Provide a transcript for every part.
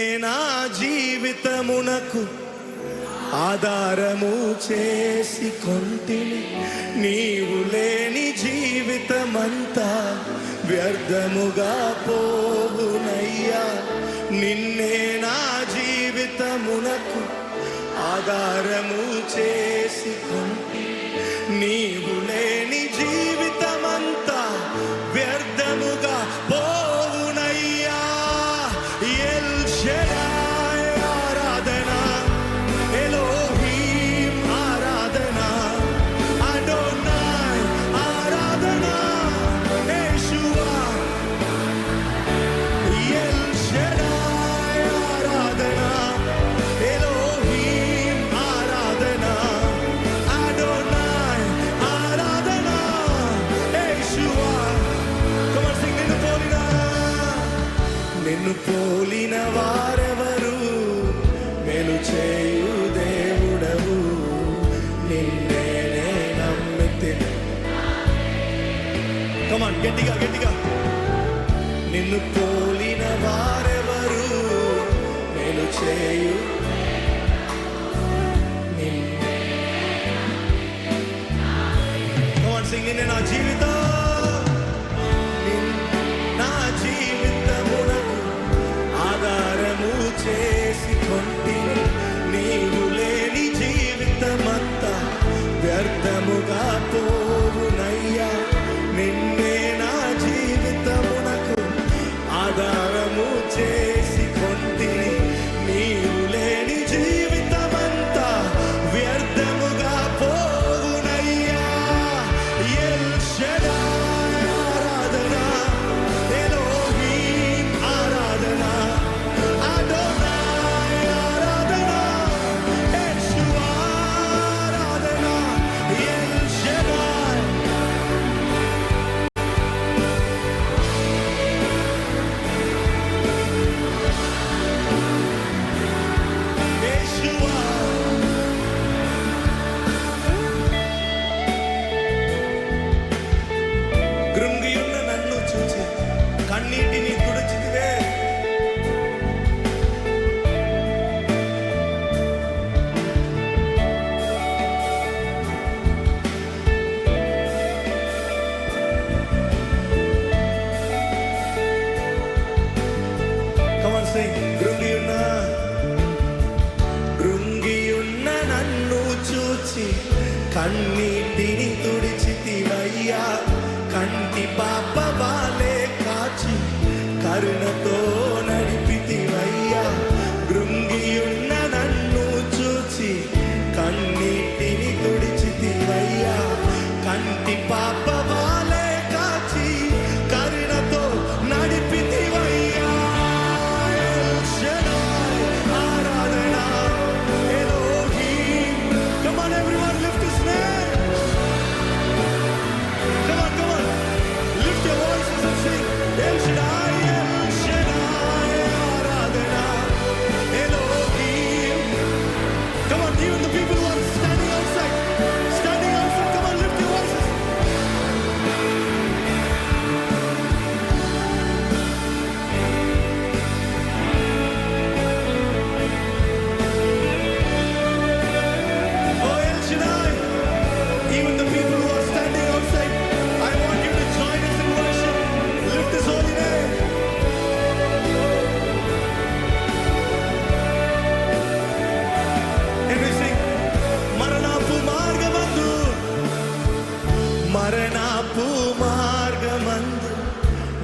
నా జీవితమునకు ఆధారము చేసి కొంటిని నీవు లేని జీవితమంతా వ్యర్థముగా పోవునయ్యా. నిన్నే నా జీవితమునకు ఆధారము చేసి కొంటిని నీవు నిన్ను పోలిన వారెవరు? వెలు చేయు దేవుడవు. నిన్నేనే నమ్మితిని. కమాన్ గట్టిగా గట్టిగా. నిన్ను పోలిన వారెవరు? వెలు చేయు lugar por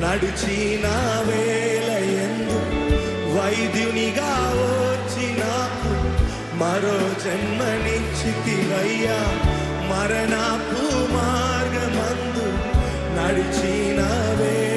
నడిచిన వేళ ఎందు వైద్యునిగా వచ్చినాకు మరో జన్మనిచ్చితివయ్యా. మరణపు మార్గమందు నడిచిన వేళ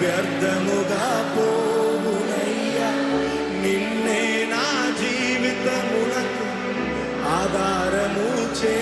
వ్యర్థముగా పోవునయ్యా నిన్నే నా జీవితమునకు ఆధారము చే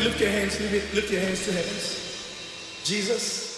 lift your hands, lift your hands to heaven, Jesus.